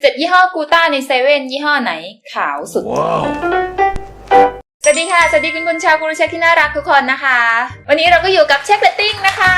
เจ็ดยี่ห้อกูต้าในเซเว่นยี่ห้อไหนขาวสุด Wow. สวัสดีค่ะ สวัสดีคุณคุณชาวกูรูเช็คที่น่ารักทุกคนนะคะ วันนี้เราก็อยู่กับเช็คเรตติ้งนะคะ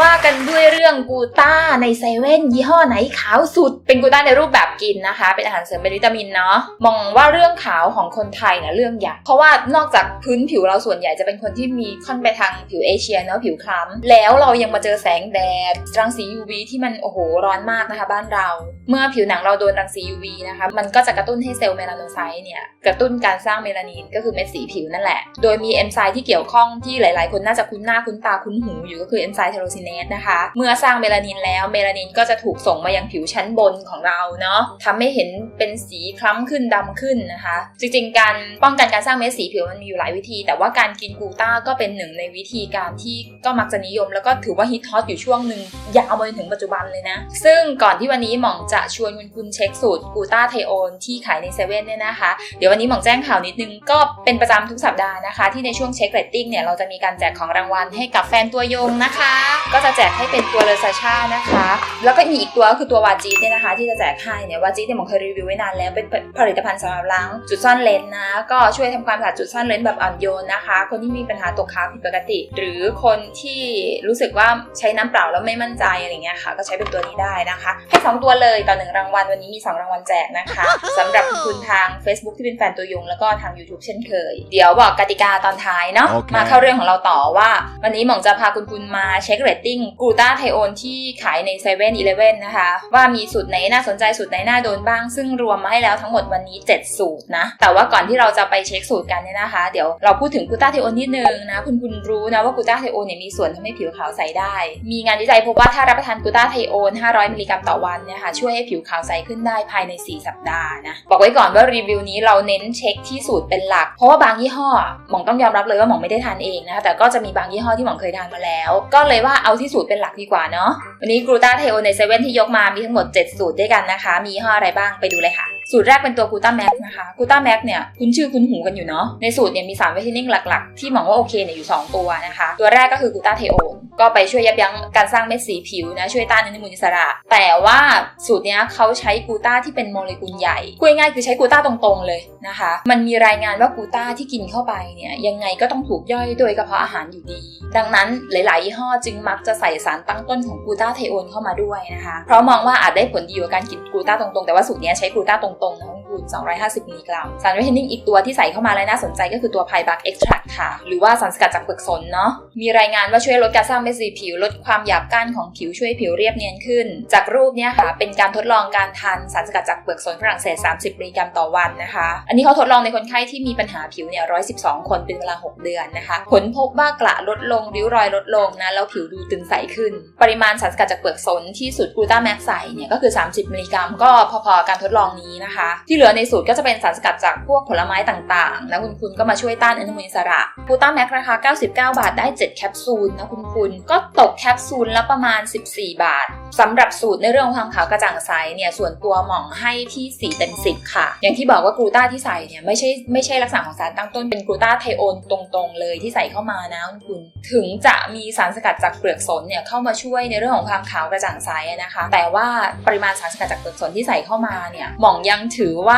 ว่ากันด้วยเรื่องกูต้าในเซเว่นยี่ห้อไหนขาวสุด เป็นกูต้าในรูปแบบกินนะคะ เป็นอาหารเสริมเป็นวิตามินเนาะมองว่าเรื่องขาวของคนไทยเนี่ยเรื่องใหญ่เพราะว่านอกจากพื้นผิวเราส่วนใหญ่จะเป็นคนที่มีค่อนไปทางผิวเอเชียเนาะผิวคล้ำแล้วเรายังมาเจอแสงแดดรังสี UV ที่มันโอ้โหร้อนมากนะคะ บ้านเรา เมื่อผิวหนังเราโดนรังสี UV นะคะมันก็จะกระตุ้นให้เซลล์เมลาโนไซต์เนี่ยกระตุ้นการสร้างเมลานินก็คือเม็ดสีผิวนั่นแหละโดยมีเอนไซม์ที่เกี่ยวข้องที่หลาย ๆ คนน่าจะคุ้นหน้าคุ้นตาคุ้นหูอยู่ก็คือเอนไซม์เทโรซินเนสนะคะ เมื่อสร้างเมลานินแล้วเมลานินก็จะถูกส่งมายังผิวชั้นบนของเราเนาะทำให้เห็นเป็นสีคล้ำขึ้นดำขึ้นนะคะ จริงๆ การป้องกันการสร้างเม็ดสีผิวมันมีอยู่หลายวิธี แต่ว่าการกินกูต้าก็เป็นหนึ่งในวิธีการที่ก็มักจะนิยม แล้วก็ถือว่าฮิตฮอตอยู่ช่วงหนึ่งยาวมาจนถึงปัจจุบันเลยนะ ซึ่งก่อนที่วันนี้หม่องจะชวนคุณคุณเช็คสูตรกูต้าไทโอนที่ขายในเซเว่นเนี่ยนะคะ เดี๋ยววันนี้หม่องแจ้งข่าวนิดนึงก็เป็นประจำทุกสัปดาห์นะคะ ที่ในช่วงเช็คเรตติ้งเนี่ยเราจะมีการแจกของรางวัลให้กับแฟนตัวยงนะคะก็จะแจกให้เป็นตัวเลอซาชานะคะ แล้วก็มีอีกตัวก็คือตัววาจีเนี่ยนะคะ ที่จะแจกให้เนี่ยวาจีเนี่ยหม่องเคยรีวิวไว้นานแล้วเป็นผลิตภัณฑ์สำหรับล้างจุดซ่อนเลนนะ ก็ช่วยทำความสะอาดจุดซ่อนเลนแบบอ่อนโยนนะคะ คนที่มีปัญหาตกค้างผิดปกติ หรือคนที่รู้สึกว่าใช้น้ำเปล่าแล้วไม่มั่นใจอะไรเงี้ยค่ะ ก็ใช้เป็นตัวนี้ได้นะคะ ให้สองตัวเลยต่อหนึ่งรางวัลวันนี้มีสองรางวัลแจกนะคะสำหรับคุณทาง Facebook ที่เป็นแฟนตัวยงแล้วก็ทาง YouTube เช่นเคย เดี๋ยวบอกกติกาตอนท้ายเนาะโอเคมาเข้าเรื่องของเราต่อว่า วันนี้หม่องจะพาคุณคุณมาเช็คเรตติ้งกลูตาไทโอนที่ขายใน7 e เ e ่ e อนะคะ ว่ามีสูตรไหนน่าสนใจสูตรไหนน่าโดนบ้าง ซึ่งรวมมาให้แล้วทั้งหมดวันนี้ 7 สูตรนะ แต่ว่าก่อนที่เราจะไปเช็คสูตรกันเนี่ยนะคะ เดี๋ยวเราพูดถึงกลูตาไทโอนนิดนึงนะคุณคุณรู้นะว่ากลูตาไทโอนเนี่ยมีส่วนทำให้ผิวขาวใสได้ มีงานวิจัยพบว่าถ้ารับประทานกลูตาไทโอน 500 มิลลิกรัมต่อวันเนี่ยค่ะช่วยให้ผิวขาวใสขึ้นได้ภายใน 4 สัปดาห์นะบอกไว้ก่อนว่ารีวิวนี้เราเน้นเช็คที่สูตรเป็นหลัก เพราะว่าบางยี่ห้อหม่องต้องยอมรับเลยว่าหม่องไม่ได้ทานเองนะคะแต่ก็จะมีบางยี่ห้อที่หม่องเคยทานมาแล้ว ก็เลยว่าเอาที่สูตรเป็นหลักดีกว่าเนาะวันนี้กลูตาเทโอในเซเว่นที่ยกมามีทั้งหมด 7 สูตรด้วยกันนะคะ มียี่ห้ออะไรบ้างไปดูเลยค่ะ สูตรแรกเป็นตัวกูต้าแม็กนะคะกูต้าแม็กเนี่ยคุ้นชื่อคุ้นหูกันอยู่เนาะในสูตรเนี่ยมี3วิตามินหลักๆ ที่มองว่าโอเคเนี่ยอยู่ 2 ตัวนะคะ ตัวแรกก็คือกูต้าไทโอนก็ไปช่วยยับยั้งการสร้างเม็ดสีผิวนะช่วยต้านอนุมูลอิสระ แต่ว่าสูตรเนี้ยเขาใช้กูต้าที่เป็นโมเลกุลใหญ่พูดง่ายคือใช้กูต้าตรงๆเลยนะคะ มันมีรายงานว่ากูต้าที่กินเข้าไปเนี่ยยังไงก็ต้องถูกย่อยโดยกระเพาะอาหารอยู่ดี ดังนั้นหลายๆยี่ห้อจึงมักจะใส่สารตั้งต้นของกูต้าไทโอนเข้ามาด้วยนะคะเพราะมองว่าอาจได้ผลดีกว่าการกินกูตาตรงๆแต่ว่าสูตรเนี้ยใช้กูตาตรงๆนะ คุณ250มิลลิกรัมสารวิตามินอีกตัวที่ใส่เข้ามาและน่าสนใจก็คือตัวไพบักเอ็กซ์แทรค่ะ หรือว่าสารสกัดจากเปลือกสนเนาะมีรายงานว่าช่วยลดการสร้างเม็ดสีผิว ลดความหยาบก้านของผิวช่วยผิวเรียบเนียนขึ้น จากรูปเนี้ยค่ะเป็นการทดลองการทานสารสกัดจากเปลือกสนฝรั่งเศส 30มิลลิกรัมต่อวันนะคะ อันนี้เขาทดลองในคนไข้ที่มีปัญหาผิวเนี่ย112 คนเป็นเวลา 6 เดือนนะคะ ผลพบว่ากระลดลงริ้วรอยลดลงนะแล้วผิวดูตึงใสขึ้น ปริมาณสารสกัดจากเปลือกสนที่สูตรกลูตาแม็กใส่เนี่ยก็คือ 30มิลลิกรัมก็พอๆกับการทดลองนี้นะคะ ที่เหลือในสูตรก็จะเป็นสารสกัดจากพวกผลไม้ต่างๆ นะคุณคุณก็มาช่วยต้านอนุมูลอิสระกูตาแม็กราคา 99 บาทได้ 7 แคปซูลนะคุณคุณก็ตกแคปซูลละประมาณ 14 บาทสำหรับสูตรในเรื่องของความขาวกระจ่างใสเนี่ยส่วนตัวหมองให้ที่ 4 เต็ม 10 ค่ะ อย่างที่บอกว่ากลูตาที่ใส่เนี่ยไม่ใช่ไม่ใช่ลักษณะของสารตั้งต้นเป็นกลูตาไทโอนตรงๆ เลยที่ใส่เข้ามานะคุณคุณถึงจะมีสารสกัดจากเปลือกสนเนี่ยเข้ามาช่วยในเรื่องของความขาวกระจ่างใสนะคะ แต่ว่าปริมาณสารสกัดจากเปลือกสนที่ใส่เข้ามาเนี่ยหมองยังถือว่า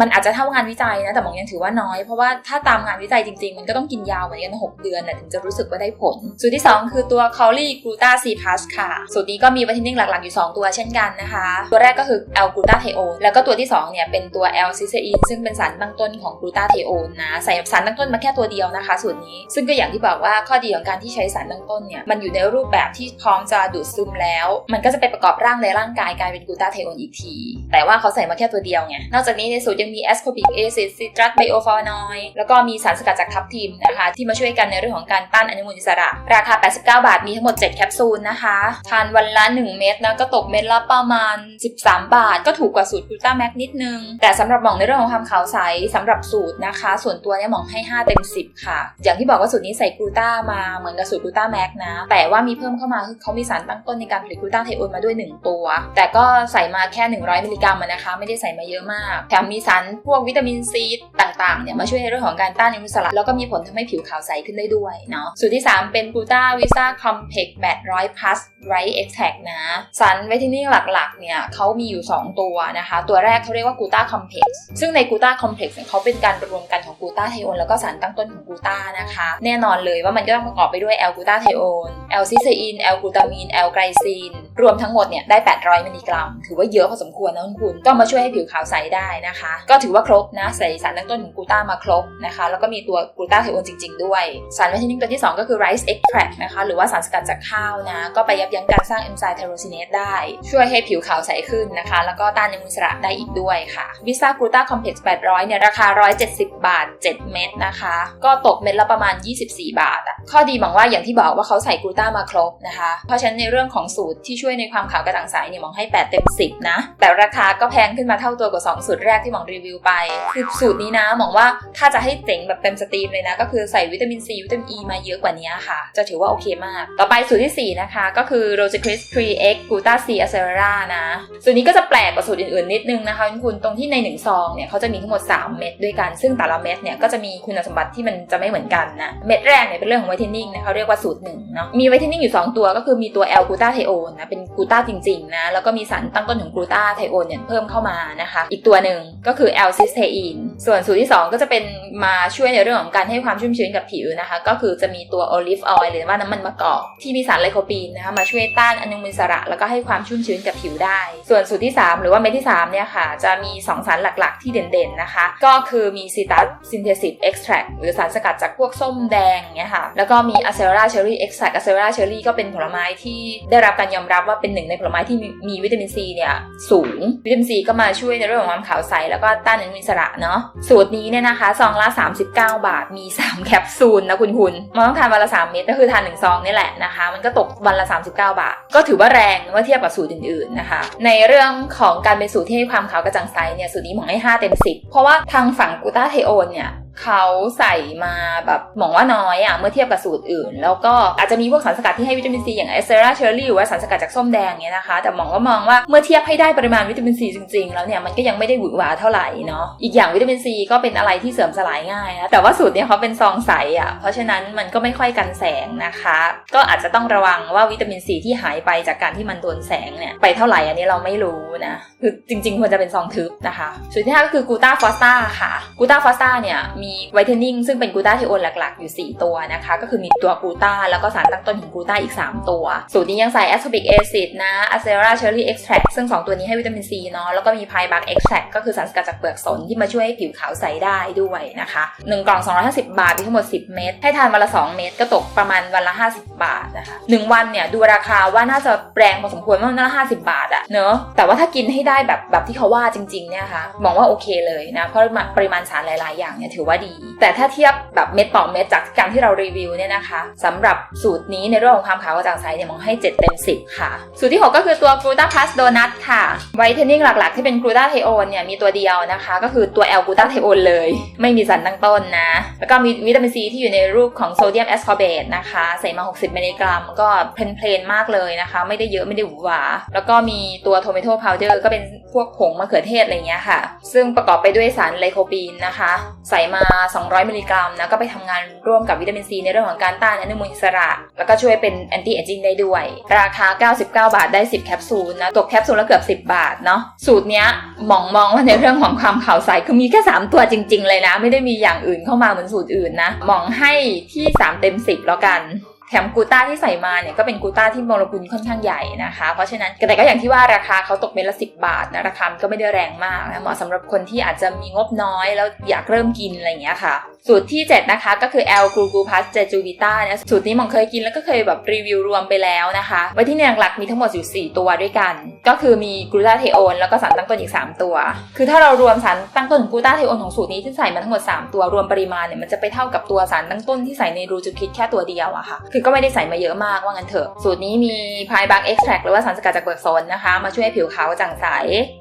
มันอาจจะเท่างานวิจัยนะ แต่มองยังถือว่าน้อย เพราะว่าถ้าตามงานวิจัยจริงๆ มันก็ต้องกินยาวเหมือนกัน 6 เดือนนะถึงจะรู้สึกว่าได้ผล สูตรที่ 2 คือตัว c a l i g l u t a C plus ค่ะ สูตรนี้ก็มีวิตามินหลักๆ อยู่ 2 ตัวเช่นกันนะคะ ตัวแรกก็คือ L g l u t a t h i o n e แล้วก็ตัวที่ 2 เนี่ย เป็นตัว L c y s t e i n ซึ่งเป็นสารตั้งต้นของ g l u t a t h i o n e นะ ใส่สารตั้งต้นมาแค่ตัวเดียวนะคะ สูตรนี้ ซึ่งก็อย่างที่บอกว่าข้อดีของการที่ใช้สารตั้งต้นเนี่ย มันอยู่ในรูปแบบที่พร้อมจะดูดซึมแล้ว มันก็จะไปประกอบร่างในร่างกายกลายเป็นกลูตาไทโอนอีกที แต่ว่าเขาใส่มาแค่ตัวเดียวไง นอกจากนี้ในสูตรยังมี ascorbic acid citrus bioflavonoid แล้วก็มีสารสกัดจากทับทิมนะคะ ที่มาช่วยกันในเรื่องของการต้านอนุมูลอิสระ ราคา 89 บาทมีทั้งหมด 7 แคปซูลนะคะ ทานวันละ 1 เม็ดนะก็ตกเม็ดละประมาณ 13 บาท ก็ถูกกว่าสูตรกลูตาแม็กนิดนึง แต่สำหรับหมองในเรื่องของความขาวใสสำหรับสูตรนะคะ ส่วนตัวเนี่ยหมองให้ 5 เต็ม 10 ค่ะ อย่างที่บอกว่าสูตรนี้ใส่กลูตามาเหมือนกับสูตรกลูตาแม็กนะ แต่ว่ามีเพิ่มเข้ามาคือเขามีสารตั้งต้นในการผลิตกลูตาไทโอนมาด้วย 1 ตัว แต่ก็ใส่มาแค่ 100 มิลลิกรัมนะคะ ไม่ได้ใส่มาเยอะมากากแถมมีสารพวกวิตามินซีต่างๆเนี่ยมาช่วยในเรื่องของการต้านอนุมูลอิสระแล้วก็มีผลทำให้ผิวขาวใสขึ้นได้ด้วยเนาะสูตรที่ 3 เป็นกูต้าวิซ่าคอมเพล็ก800 plus right extract นะสารไวท์นิ่งหลักๆเนี่ยเขามีอยู่ 2 ตัวนะคะ ตัวแรกเขาเรียกว่ากูต้าคอมเพล็กซ์ซึ่งในกูต้าคอมเพล็กซ์เขาเป็นการรวมกันของกูต้าไทโอนแล้วก็สารตั้งต้นของกูต้านะคะ แน่นอนเลยว่ามันก็ต้องประกอบไปด้วยแอลกูต้าไทโอนแอลซิเซอีนแอลกูตามีนแอลไกลซีนรวมทั้งหมดเนี่ยได้ 800มิลลิกรัม ถือว่าเยอะพอสมควรนะคุณก็มาช่วยให้ผิวขาวใสได้นะคะ ก็ถือว่าครบนะใส่สารตั้งต้นของกูต้ามาครบนะคะ แล้วก็มีตัวกูต้าไทโอนจริง ๆ ด้วย สารไวท์เทนนิ่งตัวที่ 2 ก็คือ rice extract นะคะหรือว่าสารสกัดจากข้าวนะ ก็ไปยับยั้งการสร้างเอนไซม์ไทโรซินเนสได้ ช่วยให้ผิวขาวใสขึ้นนะคะ แล้วก็ต้านอนุมูลอิสระได้อีกด้วยค่ะวิซ่ากลูต้าคอมเพล็กซ์800เนี่ยราคา 170 บาท 7 เม็ดนะคะ ก็ตกเม็ดละประมาณ 24 บาทอะข้อดีบอกว่าอย่างที่บอกว่าเขาใส่กลูต้ามาครบนะคะ เพราะฉะนั้นในเรื่องของสูตรที่ช่วยในความขาวกระจ่างใสเนี่ยมองให้ 8 เต็ม 10 นะ แต่ราคาก็แพงขึ้นมาเท่าตัวกว่า 2 สูตรแรกที่หมองรีวิวไป คือสูตรนี้นะมองว่าถ้าจะให้เจ๋งแบบเต็มสตรีมเลยนะ ก็คือใส่วิตามินซีวิตามินอ e ีมาเยอะกว่านี้ค่ะ จะถือว่าโอเคมาก ต่อไปสูตรที่ 4 นะคะ ก็คือ Rose Cris 3 X Gluta C Acerera นะ สูตรนี้ก็จะแปลกกว่าสูตรอื่นๆ นิดนึงนะคะคุณตรงที่ใน1ซองเนี่ยเขาจะมีทั้งหมด 3 เม็ดด้วยกัน ซึ่งแต่ละเม็ดเนี่ยก็จะมีคุณสมบัติที่มันจะไม่เหมือนกันนะเม็ดแรกเนี่ยเป็นเรื่องของไวท์เทนนิ่งนะคะเรียกว่าสูตรหนึ่งเนาะมีไวท์เทนนิ่งอยู่ 2 ตัวก็คือมีตัว L กลูตาไทโอนนะเป็นกูตาจริงๆนะแล้วก็มีสารตั้งต้นของกูตาไทโอนเนี่ยเพิ่มเข้ามานะคะอีกตัวหนึ่งก็คือ L ซิสเทอีนส่วนสูตรที่ 2 ก็จะเป็นมาช่วยในเรื่องของการให้ความชุ่มชื้นกับผิวนะคะ ก็คือจะมีตัวโอลิฟออยล์หรือว่าน้ำมันมะกอกที่มีสารไลโคปีนนะคะมาช่วยต้านอนุมูลอิสระ แล้วก็ให้ความชุ่มชื้นกับผิวได้ ส่วนสูตรที่ 3 หรือว่าเม็ดที่ 3 เนี่ยค่ะ จะมี 2 สารหลักๆ ที่เด่นๆนะคะ ก็คือมีซิตัสซินเทซิสเอ็กซ์แทรหรือสารสกัดจากพวกส้มแดงเนี่ยค่ะแล้วก็มีอะเซราเชอรี่เอ็กซ์แทรอะเซราเชอรี่ก็เป็นผลไม้ที่ได้รับการยอมรับว่าเป็นหนึ่งในผลไม้ที่มีมีวิตามินซีเนี่ยสูงวิตามินซีก็มาช่วยในเรื่องของความขาวใสแล้วก็ต้านอนุมูลอิสระเนาะสูตรนี้เนี่ยนะคะซองละ39 บาทมี 3 แคปซูลนะคุณคุณมันต้องทานวันละ 3 เม็ดก็คือทาน1ซองนี่แหละนะคะ มันก็ตกวันละ 39 บาท ก็ถือว่าแรงเมื่อเทียบกับสูตรอื่นๆนะคะ ในเรื่องของการเป็นสูตรที่ให้ความขาวกระจ่างใสเนี่ยสูตรนี้หมองให้ 5 เต็ม 10 เพราะว่าทางฝั่งกูต้าเทโอนเนี่ย เขาใส่มาแบบมองว่าน้อยอะ่ะเมื่อเทียบกับสูตรอื่น แล้วก็อาจจะมีพวกสารสกัดที่ให้วิตามินซีอย่างเอสเซราเชอร์รี่หรือว่าสารสกัดจากส้มแดงเนี้ยนะคะแต่มองก็มองว่าเมื่อเทียบให้ได้ปริมาณวิตามินซีจริงๆ แล้วเนี่ยมันก็ยังไม่ได้หวือหวาเท่าไหร่เนาะอีกอย่างวิตามินซีก็เป็นอะไรที่เสื่อมสลายง่ายนะแต่ว่าสูตรเนี้ยเขาเป็นซองใสอะ่ะเพราะฉะนั้นมันก็ไม่ค่อยกันแสงนะคะ ก็อาจจะต้องระวังว่าวิตามินซีที่หายไปจากการที่มันโดนแสงเนี่ยไปเท่าไหร่อันนี้เราไม่รู้นะคือจริงๆควรจะเป็นซองทึบนะคะสูตรที่ห้าก็คือกูต้าฟอสตาค่ะกูต้าฟอสตาเนี่ยมีไวท์เทนนิ่งซึ่งเป็นกูต้าไทโอนหลักๆ อยู่ 4 ตัวนะคะ ก็คือมีตัวกูต้าแล้วก็สารตั้งต้นของกูต้าอีก 3 ตัว สูตรนี้ยังใส่แอสโทบิกแอซิดนะอะเซราเชอร์รี่เอ็กซ์แทรซึ่ง 2 ตัวนี้ให้วิตามินซีเนาะแล้วก็มีไพบักเอ็กซ์แทรก็คือสารสกัดจากเปลือกสนที่มาช่วยให้ผิวขาวใสได้ด้วยนะคะ1กล่อง 250 บาทมีทั้งหมด 10 เม็ดให้ทานวันละ 2 เม็ดก็ตกประมาณวันละ 50 บาทนะคะ1วันเนี่ยดูราคาว่าน่าจะแรงพอสมควรว่ามันละ 50 บาทอะเนอะแต่ว่าถ้ากินให้ได้แบบแบบที่เขาว่าจริงๆเนี่ยค่ะมองว่าโอเคเลยนะเพราะปริมาณสารหลาย ๆ อย่างเนี่ยถือว่าดี แต่ถ้าเทียบแบบเม็ดต่อเม็ดจากการที่เรารีวิวเนี่ยนะคะสำหรับสูตรนี้ในเรื่องของความขาวกระจ่างใสเนี่ยมองให้ 7 เต็ม 10 ค่ะ สูตรที่ 6 ก็คือตัวกลูตาพลัสโดนัทค่ะไวท์เทนนิ่งหลัก ๆ ที่เป็นกลูตาไทโอนเนี่ยมีตัวเดียวนะคะ ก็คือตัวแอลกลูตาไทโอนเลย ไม่มีสารตั้งต้นนะ แล้วก็มีวิตามินซีที่อยู่ในรูปของโซเดียมแอสคอร์เบตนะคะใส่มา 60มิลลิกรัมก็เพลนๆมากเลยนะคะ ไม่ได้เยอะไม่ได้หวือหวาแล้วก็มีตัวโทเมโตพาวเดอร์ก็เป็นพวกผงมะเขือเทศอะไรเงี้ยค่ะ ซึ่งประกอบไปด้วยสารไลโคปีนนะคะ ใส่มา 200 มิลลิกรัมนะก็ไปทำงานร่วมกับวิตามินซีในเรื่องของการต้านอนุมูลอิสระ แล้วก็ช่วยเป็นแอนตี้เอจจิ้งได้ด้วย ราคา 99 บาทได้ 10 แคปซูลนะตกแคปซูลละเกือบ 10 บาทเนาะสูตรเนี้ยมองมองว่าในเรื่องของความขาวใสคือมีแค่ 3 ตัวจริง ๆ เลยนะ ไม่ได้มีอย่างอื่นเข้ามาเหมือนสูตรอื่นนะมองให้ที่ 3 เต็ม 10 แล้วกัน แถมกูต้าที่ใส่มาเนี่ยก็เป็นกูต้าที่โมเลกุลค่อนข้างใหญ่นะคะ เพราะฉะนั้นแต่ก็อย่างที่ว่าราคาเขาตกเม็ดละ 10 บาทนะราคาก็ไม่ได้แรงมากนะเหมาะสำหรับคนที่อาจจะมีงบน้อยแล้วอยากเริ่มกินอะไรอย่างเงี้ยค่ะ สูตรที่ 7 นะคะก็คือ L g l u g u p a s j e j u v i t a เนี่ยสูตรนี้มองเคยกินแล้วก็เคยแบบรีวิวรวมไปแล้วนะคะไว้ที่ในหลักมีทั้งหมดอยู่4ตัวด้วยกัน ก็คือมีกลูตาเทโอนแล้วก็สารตั้งต้นอีก 3 ตัว คือถ้าเรารวมสารตั้งต้นของกลูตาเทโอนของสูตรนี้ที่ใส่มาทั้งหมด 3 ตัวรวมปริมาณเนี่ยมันจะไปเท่ากับตัวสารตั้งต้นที่ใส่ในรูจูคิดแค่ตัวเดียวอะค่ะคือก็ไม่ได้ใส่มาเยอะมากว่างั้นเถอะ สูตรนี้มีพายบักเอ็กซ์แทรหรือว่าสารสกัดจากเปลือกสนนะคะ มาช่วยให้ผิวขาวกระจ่างใส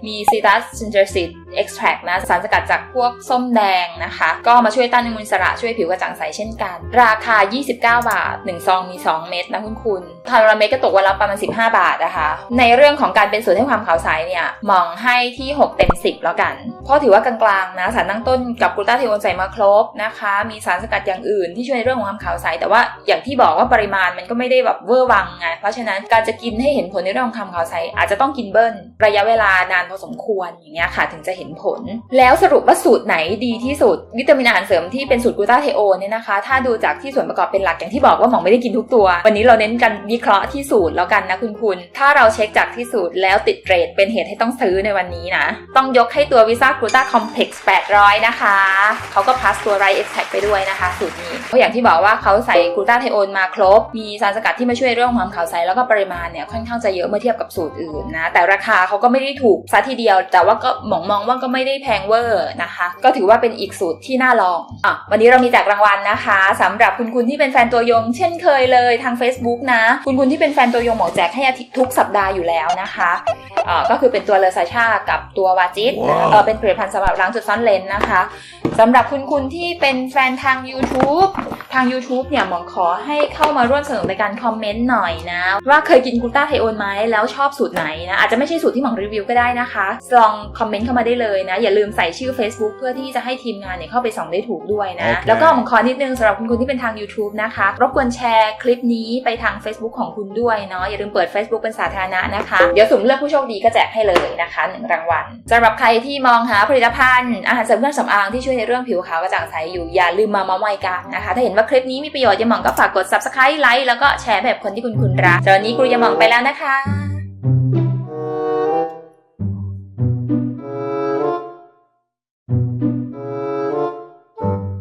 มีซีตัสซินเจอร์ซิตเอ็กซ์แทรนะ สารสกัดจากพวกส้มแดงนะคะ ก็มาช่วยต้านอนุมูลอิสระช่วยผิวกระจ่างใสเช่นกัน ราคา 29 บาท 1 ซองมี 2 เม็ดนะคุณคุณทาราเม็ดก็ตกวันละประมาณ 15 บาทนะคะ ในเรื่องของการเป็นสูตรให้ความขาวใสเนี่ยมองให้ที่ 6 เต็ม 10 แล้วกัน เพราะถือว่ากลางๆนะสารตั้งต้นกับกลูตาเทโอนใส่มาครบนะคะ มีสารสกัดอย่างอื่นที่ช่วยในเรื่องของความขาวใสแต่ว่าอย่างที่บอกว่าปริมาณมันก็ไม่ได้แบบเวอร์วังไง เพราะฉะนั้นการจะกินให้เห็นผลในเรื่องของความขาวใสอาจจะต้องกินเบิ้ลระยะเวลานานพอสมควรอย่างเงี้ยค่ะถึงจะเห็นผล แล้วสรุปว่าสูตรไหนดีที่สุด วิตามินอาหารเสริมที่เป็นสูตรกลูตาเทโอเนี่ยนะคะ ถ้าดูจากที่ส่วนประกอบเป็นหลักอย่างที่บอกว่าหมองไม่ได้กินทุกตัว วันนี้เราเน้นกันวิเคราะห์ที่สูตรแล้วกันนะคุณคุณ ถ้าเราเช็คจากที่สูตรแล้วติดเรทเป็นเหตุให้ต้องซื้อในวันนี้นะต้องยกให้ตัววิซ่ากลูตาคอมเพล็กซ์800 นะคะเขาก็พลัสตัวไรเอ็กแทไปด้วยนะคะ สูตรนี้เพราะอย่างที่บอกว่าเขาใส่กลูตาไทโอนมาครบ มีสารสกัดที่มาช่วยเรื่องความขาวใสแล้วก็ปริมาณเนี่ยค่อนข้างจะเยอะเมื่อเทียบกับสูตรอื่นนะ แต่ราคาเขาก็ไม่ได้ถูกซะทีเดียว แต่ว่าก็หมองมองว่าก็ไม่ได้แพงเวอร์นะคะ ก็ถือว่าเป็นอีกสูตรที่น่าลองอะวันนี้เรามีแจกรางวัลนะคะสำหรับคุณคุณที่เป็นแฟนตัวยง เช่นเคยเลยทาง Facebook นะ คุณคุณที่เป็นแฟนตัวยงหมอแจกให้อาทิตย์ทุกสัปดาห์อยู่แล้วนะคะอ่าก็คือเป็นตัวเลอซาชากับตัววาจิตว้าวเออเป็นผลิตภัณฑ์สำหรับล้างจุดซ่อนเลนนะคะสำหรับคุณคุณที่เป็นแฟนทาง YouTube ทาง YouTube เนี่ยหมอขอให้เข้ามาร่วมสนุกในการคอมเมนต์หน่อยนะ ว่าเคยกินกลูต้าไทโอนไหมแล้วชอบสูตรไหนนะ อาจจะไม่ใช่สูตรที่หมอรีวิวก็ได้นะคะลองคอมเมนต์เข้ามาได้เลยนะ อย่าลืมใส่ชื่อ Facebook เพื่อที่จะให้ทีมงานเนี่ยเข้าไปส่องได้ถูกด้วยนะโอเคแล้วก็หมอขอนิดนึงสำหรับคุณคุณที่เป็นทาง YouTube นะคะรบกวนแชร์คลิปนี้ไปทาง Facebook ของคุณด้วยเนาะอย่าลืมเปิด Facebook เป็นสาธารณะนะคะ เดี๋ยวสุ่มเลือกผู้โชคดีก็แจกให้เลยนะคะหนึ่งรางวัลสำหรับใครที่มองหาผลิตภัณฑ์อาหารเสริมเครื่องสำอางที่ช่วยในเรื่องผิวขาวกระจ่างใสอยู่อย่าลืมมาเมาส์มอยกันนะคะ ถ้าเห็นว่าคลิปนี้มีประโยชน์อย่าหมองก็ฝากกด subscribe ไลค์แล้วก็แชร์แบบคนที่คุณคุณรักตอนนี้กรูยาหมองไปแล้วนะคะ